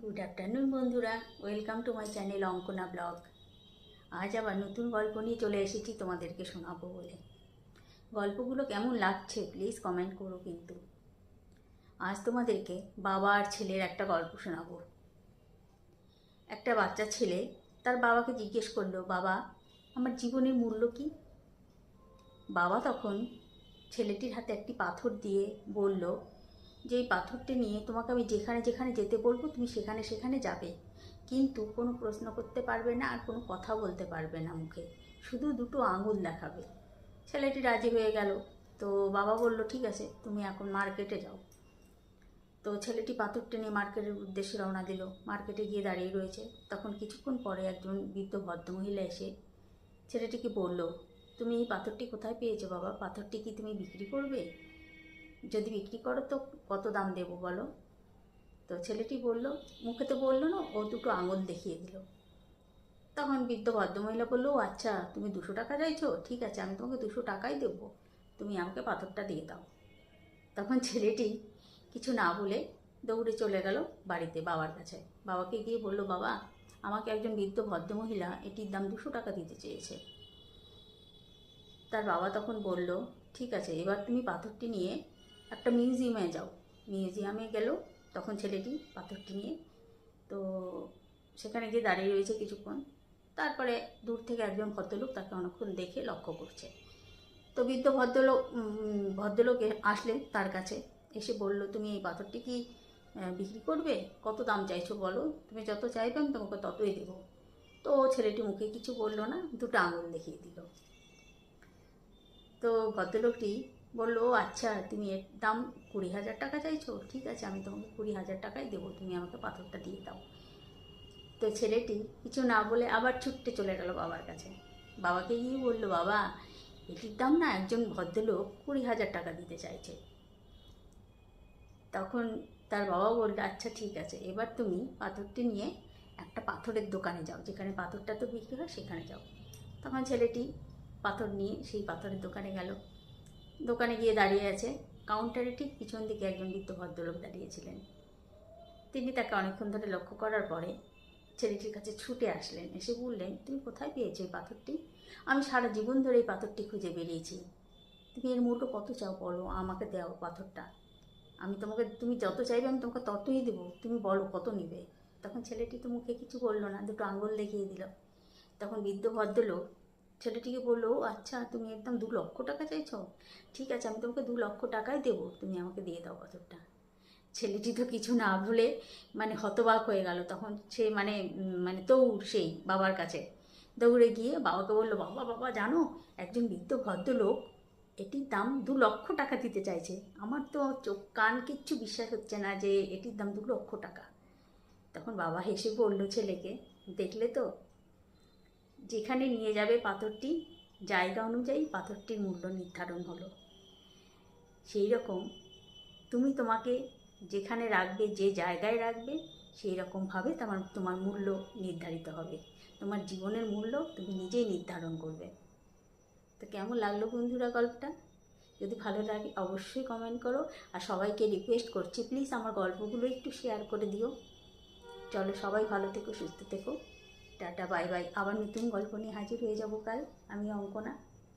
Good afternoon বন্ধুরা। Welcome to my channel Ankana blog আজ আবার নতুন গল্প নিয়ে চলে এসেছি তোমাদেরকে শোনাবো বলে। গল্পগুলো কেমন লাগছে প্লিজ কমেন্ট করো কিন্তু। আজ তোমাদেরকে বাবা আর ছেলের একটা গল্প শোনাবো। একটা বাচ্চা ছেলে, তার বাবাকে জিজ্ঞেস করল, বাবা, আমার জীবনের মূল্য কি? বাবা তখন ছেলেটির হাতে একটি পাথর দিয়ে বলল যে এই পাথরটি নিয়ে তোমাকে আমি যেখানে যেখানে যেতে বলব, তুমি সেখানে সেখানে যাবে। কিন্তু কোনো প্রশ্ন করতে পারবে না আর কোনো কথা বলতে পারবে না মুখে। শুধু দুটো আঙুল দেখাবে। ছেলেটি রাজি হয়ে গেল। তো বাবা বলল, ঠিক আছে, তুমি এখন মার্কেটে যাও। তো ছেলেটি পাথরটি নিয়ে মার্কেটের উদ্দেশ্যে রওনা দিল। মার্কেটে গিয়ে দাঁড়িয়ে রয়েছে। তখন কিছুক্ষণ পরে একজন বৃদ্ধ ভদ্রমহিলা এসে ছেলেটিকে বলল, তুমি এই পাথরটি কোথায় পেয়েছ বাবা? পাথরটি কি তুমি বিক্রি করবে? যদি বিক্রি করো তো কত দাম দেবো বলো? তো ছেলেটি বলল, মুখে তো বলল না, ও দুটো আঙুল দেখিয়ে দিল। তখন বৃদ্ধ ভদ্রমহিলা বলল, "ও আচ্ছা তুমি দুশো টাকা চাইছো? ঠিক আছে, আমি তোমাকে দুশো টাকাই দেবো। তুমি আমাকে পাথরটা দিয়ে দাও। তখন ছেলেটি কিছু না বলে দৌড়ে চলে গেল বাড়িতে বাবার কাছে। বাবাকে গিয়ে বলল, বাবা, আমাকে একজন বৃদ্ধ ভদ্রমহিলা এটির দাম দুশো টাকা দিতে চেয়েছে। তার বাবা তখন বলল, ঠিক আছে, এবার তুমি পাথরটি নিয়ে একটা মিউজিয়ামে যাও। মিউজিয়ামে গেল, তখন ছেলেটি পাথরটি নিয়ে, তো সেখানে গিয়ে দাঁড়িয়ে রয়েছে কিছুক্ষণ। তারপরে দূর থেকে একজন ভদ্রলোক তাকে অনেকক্ষণ দেখে লক্ষ্য করছে। তো বৃদ্ধ ভদ্রলোক ভদ্রলোক আসলেন তার কাছে। এসে বলল, তুমি এই পাথরটি কি বিক্রি করবে? কত দাম চাইছো বলো? তুমি যত চাইবে আমি তোমাকে ততই দেবো। তো ছেলেটি মুখে কিছু বলল না, দুটো আঙুল দেখিয়ে দিল। তো ভদ্রলোকটি বলল, "ও আচ্ছা তুমি এর দাম কুড়ি হাজার টাকা চাইছো? ঠিক আছে, আমি তোমাকে কুড়ি হাজার টাকাই দেবো, তুমি আমাকে পাথরটা দিয়ে দাও। তো ছেলেটি কিছু না বলে আবার ছুটতে চলে গেল বাবার কাছে। বাবাকে গিয়ে বলল, বাবা, এটির দাম না একজন ভদ্রলোক কুড়ি হাজার টাকা দিতে চাইছে। তখন তার বাবা বলল আচ্ছা ঠিক আছে, এবার তুমি পাথরটি নিয়ে একটা পাথরের দোকানে যাও, যেখানে পাথরটা তো বিক্রি হয়, সেখানে যাও। তখন ছেলেটি পাথর নিয়ে সেই পাথরের দোকানে গেল। দোকানে গিয়ে দাঁড়িয়ে আছে। কাউন্টারে ঠিক পিছন দিকে একজন বৃদ্ধ ভদ্রলোক দাঁড়িয়েছিলেন তিনি তাকে অনেকক্ষণ ধরে লক্ষ্য করার পরে ছেলেটির কাছে ছুটে আসলেন। এসে বললেন, তুমি কোথায় পেয়েছ এই পাথরটি? আমি সারা জীবন ধরে এই পাথরটি খুঁজে বেরিয়েছি। তুমি এর মূল্য কত চাও বলো? আমাকে দাও পাথরটা। আমি তোমাকে, তুমি যত চাইবে আমি তোমাকে ততই দেবো। তুমি বলো কত নিবে? তখন ছেলেটি তো মুখে কিছু বলল না, দুটো আঙুল দেখিয়ে দিল। তখন বৃদ্ধ ভদ্রলোক ছেলেটিকে বলল আচ্ছা তুমি একদম দু লক্ষ টাকা চাইছো? ঠিক আছে, আমি তোমাকে দু লক্ষ টাকাই দেবো, তুমি আমাকে দিয়ে দাও পাথরটা ছেলেটি তো কিছু না ভুলে মানে হতবাক হয়ে গেল। তখন সে মানে মানে দৌড় সেই বাবার কাছে। দৌড়ে গিয়ে বাবাকে বলল, বাবা বাবা, জানো, একজন বৃদ্ধ ভদ্রলোক এটির দাম দু লক্ষ টাকা দিতে চাইছে। আমার তো চোখ, কান কিচ্ছু বিশ্বাস হচ্ছে না যে এটির দাম দু লক্ষ টাকা। তখন বাবা হেসে বলল ছেলেকে, দেখলে তো? যেখানে নিয়ে যাবে পাথরটি, জায়গা অনুযায়ী পাথরটির মূল্য নির্ধারণ হলো। সেই রকম তুমি তোমাকে যেখানে রাখবে, যে জায়গায় রাখবে, সেই রকমভাবে তোমার তোমার মূল্য নির্ধারিত হবে। তোমার জীবনের মূল্য তুমি নিজেই নির্ধারণ করবে। তো কেমন লাগল বন্ধুরা গল্পটা? যদি ভালো লাগে অবশ্যই কমেন্ট করো। আর সবাইকে রিকোয়েস্ট করছি প্লিজ আমার গল্পগুলো একটু শেয়ার করে দিও। চলো সবাই ভালো থেকো, সুস্থ থেকো। Tata bye bye. আবার নতুন গল্প নিয়ে হাজির হয়ে যাব কাল। আমি অঙ্কনা।